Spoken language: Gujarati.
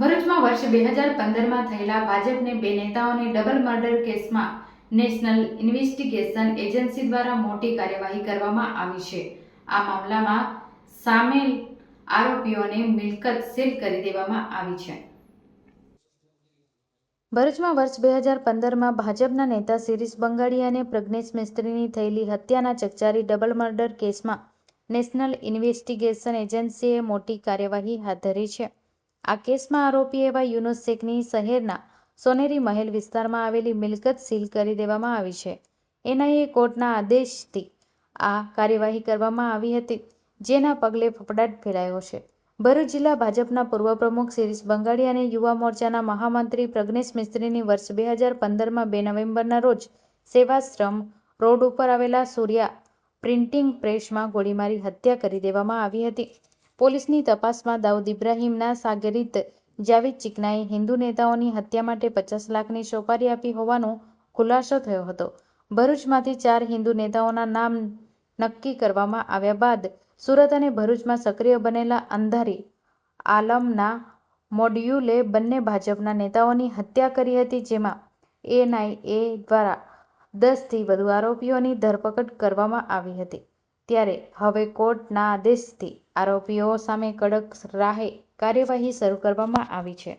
ભરૂચમાં વર્ષ બે હજાર પંદરમાં થયેલા ભાજપને બે નેતાઓની ડબલ મર્ડર કેસમાં નેશનલ ઇન્વેસ્ટિગેશન એજન્સી દ્વારા મોટી કાર્યવાહી કરવામાં આવી છે. આ મામલામાં સામેલ આરોપીઓને મિલકત સીલ કરી દેવામાં આવી છે. ભરૂચમાં વર્ષ બે હજાર પંદરમાં ભાજપના નેતા શિરીષ બંગાળી અને પ્રજ્ઞેશ મિસ્ત્રીની થયેલી હત્યાના ચકચારી ડબલ મર્ડર કેસમાં નેશનલ ઇન્વેસ્ટિગેશન એજન્સીએ મોટી કાર્યવાહી હાથ ધરી છે. આ કેસમાં આરોપી એવા યુનુસ શેખની શહેરના સોનેરી મહેલ વિસ્તારમાં આવેલી મિલકત સીલ કરી દેવામાં આવી છે. એનઆઈએ કોર્ટના આદેશથી આ કાર્યવાહી કરવામાં આવી હતી, જેના પગલે ફફડાટ ફેલાયો છે. ભરૂચ જિલ્લા ભાજપના પૂર્વ પ્રમુખ શિરીષ બંગાળી અને યુવા મોરચાના મહામંત્રી પ્રજ્ઞેશ મિસ્ત્રીની વર્ષ બે હજાર પંદરમાં બે નવેમ્બરના રોજ સેવાશ્રમ રોડ ઉપર આવેલા સૂર્યા પ્રિન્ટિંગ પ્રેસમાં ગોળીમારી, હત્યા કરી દેવામાં આવી હતી. પોલીસની તપાસમાં દાઉદ ઇબ્રાહીમના સાગરિત જાવેદ ચિકનાએ હિન્દુ નેતાઓની હત્યા માટે પચાસ લાખની સોપારી આપી હોવાનો ખુલાસો થયો હતો. ભરૂચમાંથી ચાર હિન્દુ નેતાઓના નામ નક્કી કરવામાં આવ્યા બાદ સુરત અને ભરૂચમાં સક્રિય બનેલા અંધારી આલમના મોડ્યુલે બંને ભાજપના નેતાઓની હત્યા કરી હતી, જેમાં એનઆઈએ દ્વારા દસથી વધુ આરોપીઓની ધરપકડ કરવામાં આવી હતી. ત્યારે હવે કોર્ટના આદેશથી આરોપીઓ સામે કડક રાહે કાર્યવાહી શરૂ કરવામાં આવી છે.